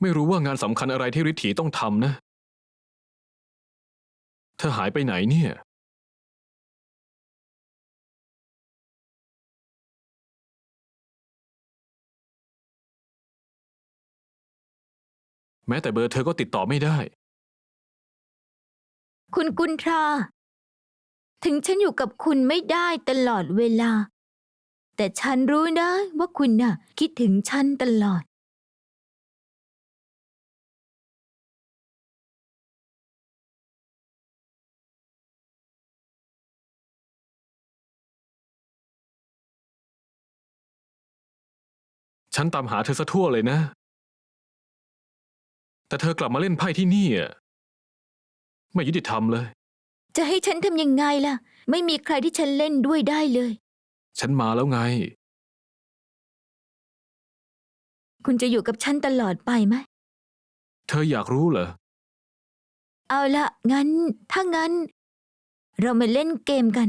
ไม่รู้ว่างานสำคัญอะไรที่ฤทธีต้องทำนะ เธอหายไปไหนเนี่ย แม้แต่เบอร์เธอก็ติดต่อไม่ได้ คุณกุนทรา ถึงฉันอยู่กับคุณไม่ได้ตลอดเวลา แต่ฉันรู้นะว่าคุณน่ะ คิดถึงฉันตลอด ฉันตามหาเธอซะทั่วเลยนะ แต่เธอกลับมาเล่นไพ่ที่นี่อะไม่ยุติธรรมเลย จะให้ฉันทำยังไงล่ะ ไม่มีใครที่ฉันเล่นด้วยได้เลย ฉันมาแล้วไง คุณจะอยู่กับฉันตลอดไปไหม เธออยากรู้เหรอ เอาละงั้น ถ้างั้น เรามาเล่นเกมกัน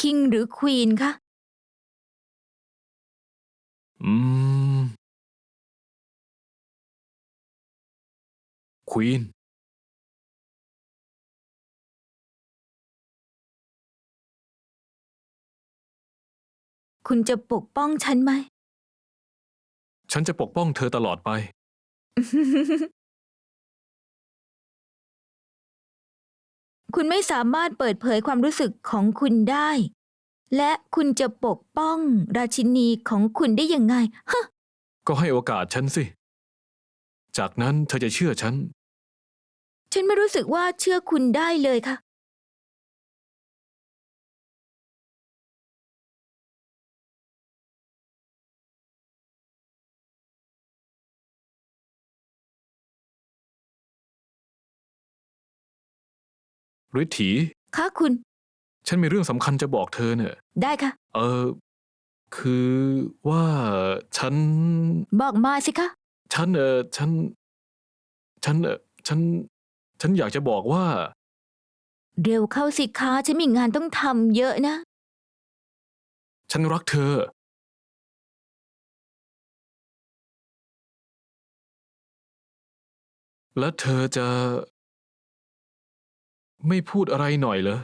คิงหรือควีนคะ อืม ควีน คุณจะปกป้องฉันไหม ฉันจะปกป้องเธอตลอดไป คุณไม่สามารถเปิดเผยความรู้สึกของคุณได้ และคุณจะปกป้องราชินีของคุณได้ยังไง ฮะ ก็ให้โอกาสฉันสิ จากนั้นเธอจะเชื่อฉัน ฉันไม่รู้สึกว่าเชื่อคุณได้เลยค่ะ ฤทธี ค่ะคุณ ฉันมีเรื่องสำคัญจะบอกเธอเนี่ย ได้ค่ะ เออ คือว่าฉัน บอกมาสิคะ ฉันเออฉัน ฉันเออฉัน ฉันอยากจะบอกว่า เร็วเข้าสิคะฉันมีงานต้องทำเยอะนะ ฉันรักเธอ และเธอจะ ไม่พูดอะไรหน่อยเหรอ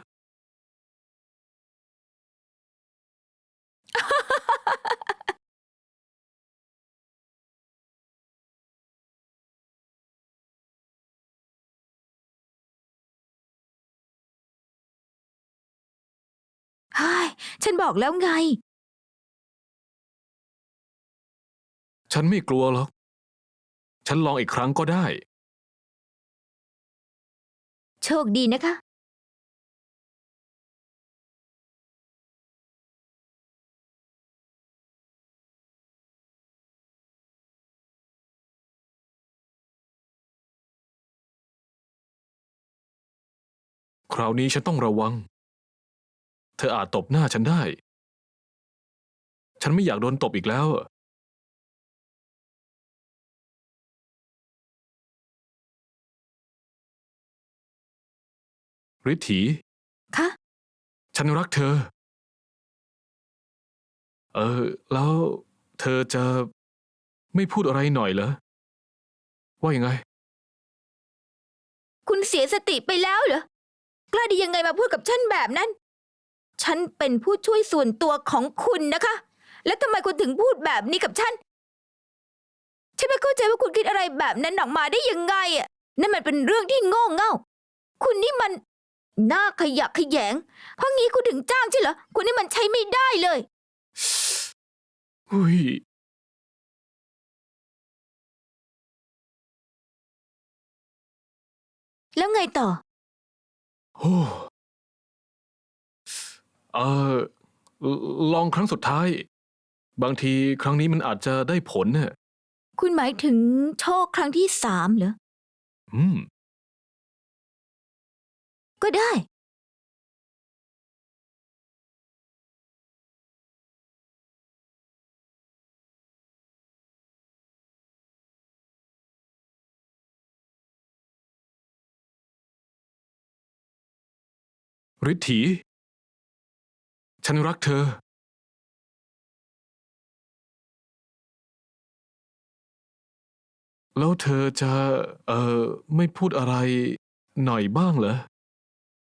เฮ้ยฉันบอกแล้วไง ฉันไม่กลัวหรอก ฉันลองอีกครั้งก็ได้ โชคดีนะคะ คราวนี้ฉันต้องระวัง เธออาจตบหน้าฉันได้ ฉันไม่อยากโดนตบอีกแล้วอะฤทธีคะ ฉันรักเธอ เออ แล้วเธอจะไม่พูดอะไรหน่อยเหรอ ว่ายังไง คุณเสียสติไปแล้วเหรอ กล้าดียังไงมาพูดกับฉันแบบนั้น ฉันเป็นผู้ช่วยส่วนตัวของคุณนะคะ แล้วทำไมคุณถึงพูดแบบนี้กับฉัน ฉันไม่เข้าใจว่าคุณคิดอะไรแบบนั้นออกมาได้ยังไงอะ นั่นมันเป็นเรื่องที่โง่เง่า คุณนี่มันน่าขยะแขยง เพราะงี้คุณถึงจ้างใช่เหรอ คุณนี่มันใช้ไม่ได้เลย อุ้ยแล้วไงต่อ โอ้เออลลองครั้งสุดท้าย บางทีครั้งนี้มันอาจจะได้ผลเนี่ยคุณหมายถึงโชคครั้งที่สามเหรอ อืม ก็ได้ ฤทธี ฉันรักเธอ แล้วเธอจะ เอ่อ ไม่พูดอะไรหน่อยบ้างเหรอ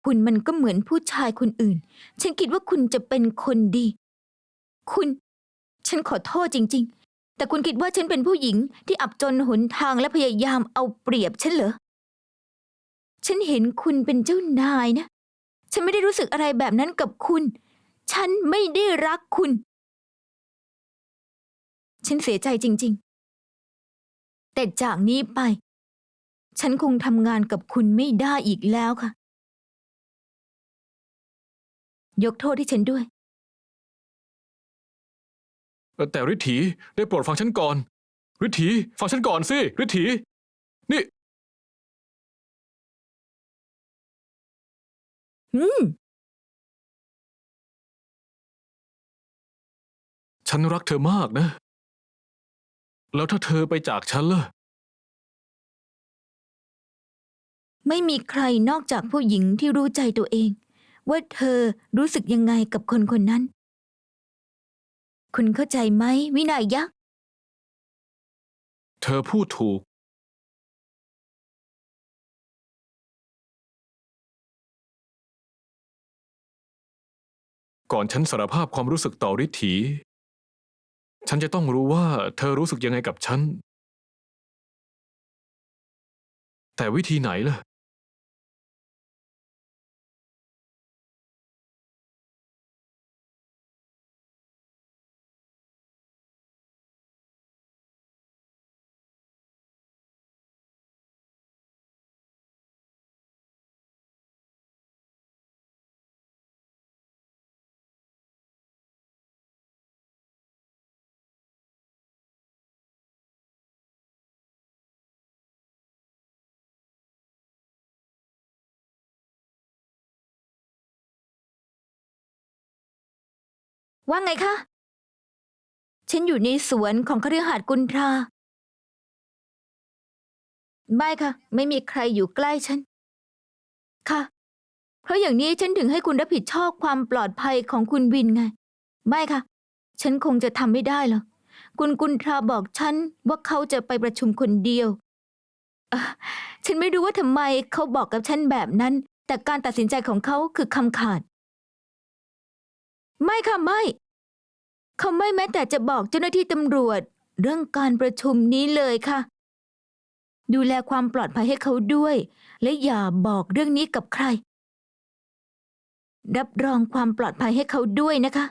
คุณมันก็เหมือนผู้ชายคนอื่น ฉันคิดว่าคุณจะเป็นคนดี คุณ ฉันขอโทษจริง ๆ แต่คุณคิดว่าฉันเป็นผู้หญิงที่อับจนหนทางและพยายามเอาเปรียบฉันเหรอ ฉันเห็นคุณเป็นเจ้านายนะ ฉันไม่ได้รู้สึกอะไรแบบนั้นกับคุณ ฉันไม่ได้รักคุณ ฉันเสียใจจริง ๆ แต่จากนี้ไป ฉันคงทำงานกับคุณไม่ได้อีกแล้วค่ะ ยกโทษให้ฉันด้วย แต่ฤทธีได้โปรดฟังฉันก่อน ฤทธีฟังฉันก่อนสิ ฤทธีนี่ อืม ฉันรักเธอมากนะ แล้วถ้าเธอไปจากฉันล่ะ ไม่มีใครนอกจากผู้หญิงที่รู้ใจตัวเอง ว่าเธอรู้สึกยังไงกับคนคนนั้น คุณเข้าใจไหมวินัยยักษ์ เธอพูดถูก ก่อนฉันสารภาพความรู้สึกต่อฤทธีฉันจะต้องรู้ว่าเธอรู้สึกยังไงกับฉัน แต่วิธีไหนล่ะ ว่าไงคะ ฉันอยู่ในสวนของคฤหาสน์กุนทรา ไม่ค่ะ ไม่มีใครอยู่ใกล้ฉัน ค่ะ เพราะอย่างนี้ฉันถึงให้คุณรับผิดชอบความปลอดภัยของคุณวินไง ไม่ค่ะ ฉันคงจะทำไม่ได้หรอก คุณกุนทราบอกฉันว่าเขาจะไปประชุมคนเดียวอ่อฉันไม่รู้ว่าทำไมเขาบอกกับฉันแบบนั้น แต่การตัดสินใจของเขาคือคำขาด ไม่ค่ะไม่เขาไม่แม้แต่จะบอกเจ้าหน้าที่ตำรวจ เรื่องการประชุมนี้เลยค่ะ ดูแลความปลอดภัยให้เขาด้วย และอย่าบอกเรื่องนี้กับใคร รับรองความปลอดภัยให้เขาด้วยนะคะ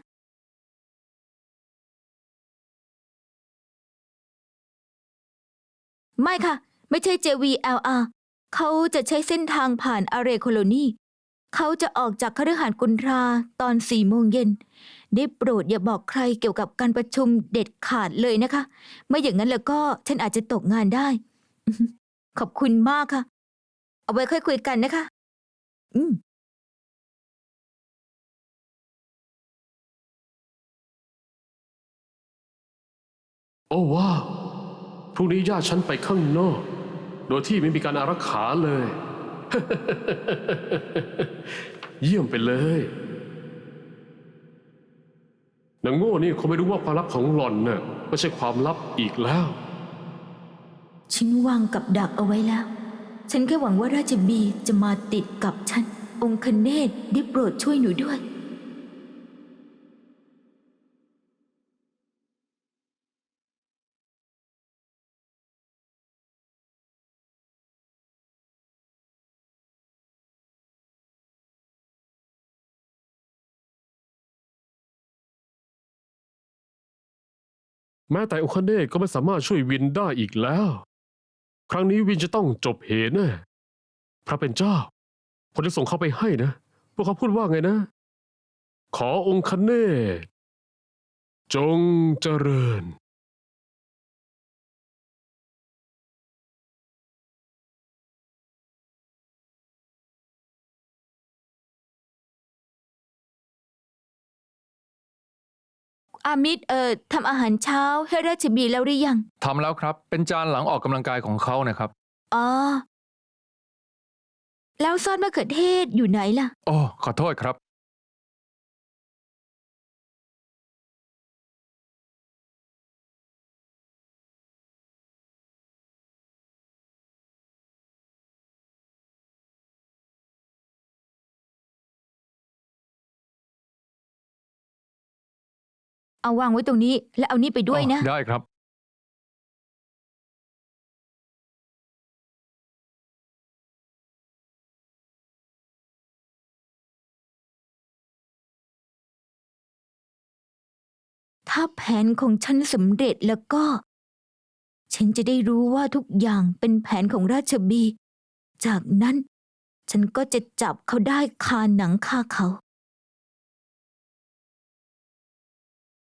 ไม่ค่ะ ไม่ใช่ JVLR เขาจะใช้เส้นทางผ่านอาเรโคโลนี เขาจะออกจากคฤหาสน์กุนทราตอนสี่โมงเย็น ได้โปรดอย่าบอกใครเกี่ยวกับการประชุมเด็ดขาดเลยนะคะ ไม่อย่างนั้นแล้วก็ฉันอาจจะตกงานได้ ขอบคุณมากค่ะ เอาไว้ค่อยคุยกันนะคะ อืมโอ้ว้าวพรุ่งนี้ญาติฉันไปข้างนอก โดยที่ไม่มีการอารักขาเลย เยี่ยมไปเลยนางโง่นี่คงไม่รู้ว่าความลับของหล่อนน่ะไม่ใช่ความลับอีกแล้ว ฉันวางกับดักเอาไว้แล้ว ฉันแค่หวังว่าราชบีจะมาติดกับฉัน องค์คเนตได้โปรดช่วยหนูด้วย แม้แต่อุคาเน่ก็ไม่สามารถช่วยวินได้อีกแล้ว ครั้งนี้วินจะต้องจบเหตุแน่พระเป็นเจ้า ผมจะส่งเขาไปให้นะ พวกเขาพูดว่าไงนะ ขอองค์คเน่จงเจริญ อามิดเอ่อทำอาหารเช้าให้ราชบีแล้วหรือยัง ทำแล้วครับ เป็นจานหลังออกกำลังกายของเขานะครับ อ๋อ แล้วซอสมะเขือเทศอยู่ไหนล่ะ โอ้ ขอโทษครับ เอาวางไว้ตรงนี้ และเอานี่ไปด้วยนะ อ๋อได้ครับ ถ้าแผนของฉันสำเร็จแล้วก็ ฉันจะได้รู้ว่าทุกอย่างเป็นแผนของราชบี จากนั้น ฉันก็จะจับเขาได้คาหนังคาเขา